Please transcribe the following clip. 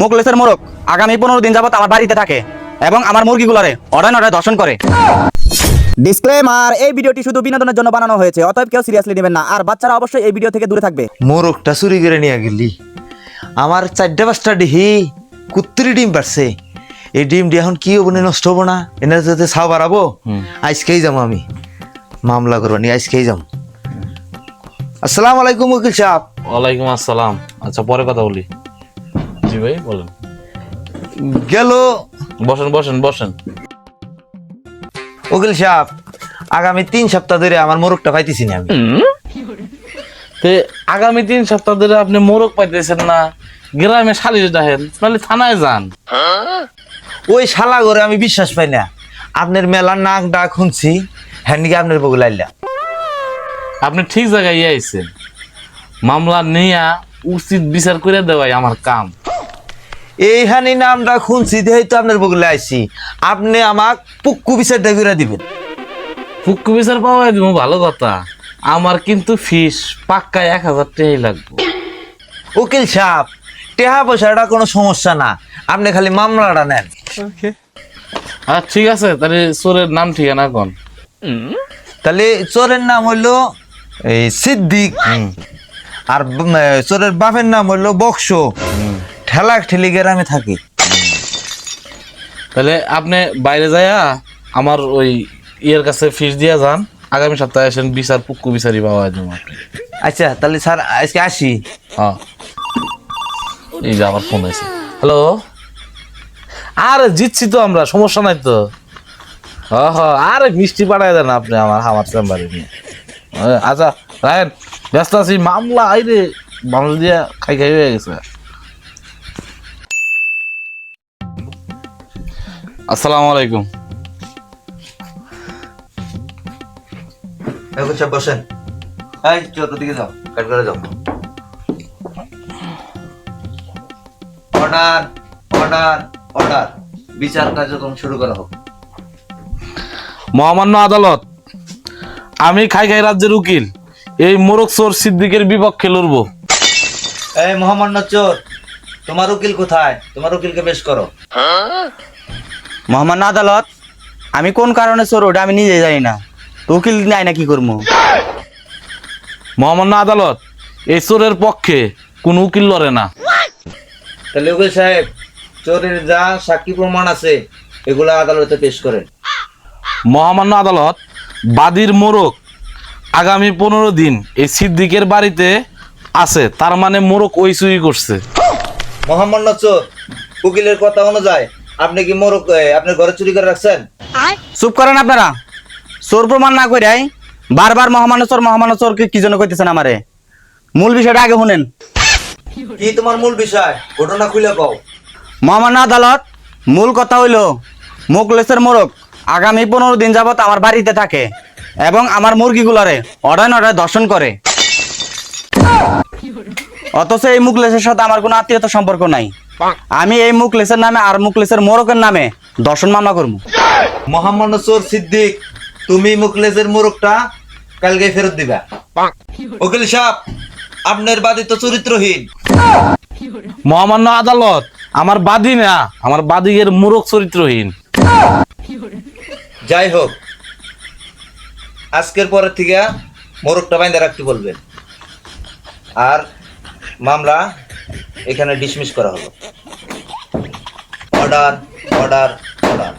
মুখলেসের মোরগ আগামী পনেরো দিন যাবত আমার বাড়িতে থাকে এবং আমার মুরগিগুলারে অর্ডার অর্ডার দর্শন করে। ডিসক্লেমার এই ভিডিওটি শুধু বিনোদনের জন্য বানানো হয়েছে অতএব কেউ সিরিয়াসলি নেবেন না। আর বাচ্চারা অবশ্যই এই ভিডিও থেকে দূরে থাকবে। মোরগটা চুরি করে নিয়ে গেলি। আমার চারটা পাঁচটা ডিহি কুত্তরি ডিম পারছে। এই ডিমটি এখন কি হব না নষ্ট হব না? এনে যাতে ছাও বাড়াবো আজকেই যাব আমি। মামলা করব নি আজকেই যাম। আসসালামু আলাইকুম উকিল সাহেব। ওয়ালাইকুম আসসালাম। আচ্ছা পরে কথা বলি। জি ভাই বলেন। গেল। বসেন বসেন বসেন। উকিল সাহেব আগামী তিন সপ্তাহ ধরে আমার মোরগটা পাইতেছি না আমি। তে আগামী তিন সপ্তাহ ধরে আপনি মোরগ পাইতেছেন না গ্রামে সালিশ তাহলে থানায় যান। ওই শালা করে আমি বিশ্বাস পাই না। আপনার মেলার নাক ডাক শুনছি হ্যান্ডিকে আপনার বগু লাইলা আপনি ঠিক জায়গায় আইছেন। মামলা নিয়া উচিত বিচার করে দেওয়াই আমার কাম। এইখানে নামটা শুনছি দেই তো আপনার বগলে আইছি। আপনি আমাক পুক্কু বিচারটা করে দিবেন। ফুক্কু বিচার পাওয়াই দিব ভালো কথা। আমার কিন্তু ফিস পাক্কা এক হাজার টাকাই লাগবে। উকিল সাহেব টেহা পয়সাটা কোনো সমস্যা না। আপনি খালি মামলাটা নেন। আর ঠিক আছে তাহলে চোরের নাম ঠিকানা কোন? তাহলে চোরের নাম হইল এই সিদ্দিক। আর চোরের বাপের নাম হইল বক্স। ঠেলা ঠেলি গ্রামে থাকি। তাহলে আপনি বাইরে যায়া আমার ওই ইয়ের কাছে ফিস দিয়ে যান। আগামী সপ্তাহে আসেন বিচার পুক্কু বিচারি পাওয়া যাবে আপনি আচ্ছা তাহলে স্যার আজকে আসি। হ্যাঁ। এই যে আমার ফোন আছে হ্যালো আর জিতছি তো আমরা সমস্যা নাই তো। হ হ্যাঁ আরে মিষ্টি পাঠায় দেন আপনি আমার আমার চেম্বারে নিয়ে। আচ্ছা রায়ন ব্যস্ত আছি মামলা আইরে মামলা দিয়া খাই খাই হয়ে গেছে। আসসালামু আলাইকুম। বসেন। এই দিকে যাও কাট করে যাও। অর্ডার অর্ডার অর্ডার বিচার কার্যক্রম শুরু করা হোক। মহামান্য আদালত আমি খাই খাই রাজ্যের উকিল এই মোরক চোর সিদ্দিকের বিপক্ষে লড়বো। এই মহামান্য চোর তোমার উকিল কোথায়? তোমার উকিলকে বেশ করো। মোহাম্মদ আদালত আমি কোন কারণে চোর ওটা আমি নিজে জানি না। তো উকিল নাই না কি করব? মহামান্য আদালত এই চোরের পক্ষে কোন উকিল লড়ে না। তাহলে উকিল সাহেব চোরের যা সাক্ষী প্রমাণ আছে এগুলো আদালতে পেশ করেন। মহামান্য আদালত বাদীর মোরক আগামী পনেরো দিন এই সিদ্দিকের বাড়িতে আছে তার মানে মোরক ওই চুরি করছে। মহামান্য চোর উকিলের কথা অনুযায়ী আপনি কি মোরগ এ, আপনার ঘরে চুরি করে রাখছেন? চুপ করেন আপনারা। চোর প্রমাণ না করে বারবার মহামান্য চোর মহামান্য কি জন্য কইতেছেন আমারে? মূল বিষয়টা আগে শুনেন। কি তোমার মূল বিষয়? ঘটনা খুলে কও। মহামান্য আদালত মূল কথা হইল মুখলেসের মোরগ আগামী পনেরো দিন যাবত আমার বাড়িতে থাকে এবং আমার মুরগিগুলারে অর্ডার অর্ডার দর্শন করে। অথচ এই মুখলেসের সাথে আমার কোনো আত্মীয়তা সম্পর্ক নাই। আমি এই মুখলেসের নামে আর মুখলেসের মোরগের নামে দর্শন মামলা করব। চোর সিদ্দিক তুমি মুখলেজের মোরগটা কালকে ফেরত দিবা। উকিল সাহেব আপনার বাদী তো চরিত্রহীন। মহামান্য আদালত আমার বাদী না আমার বাদীর মোরক চরিত্রহীন। যাই হোক আজকের পরের থেকে মোরগটা বাইন্দা রাখতে বলবেন। আর মামলা এখানে ডিসমিস করা হলো। Order order order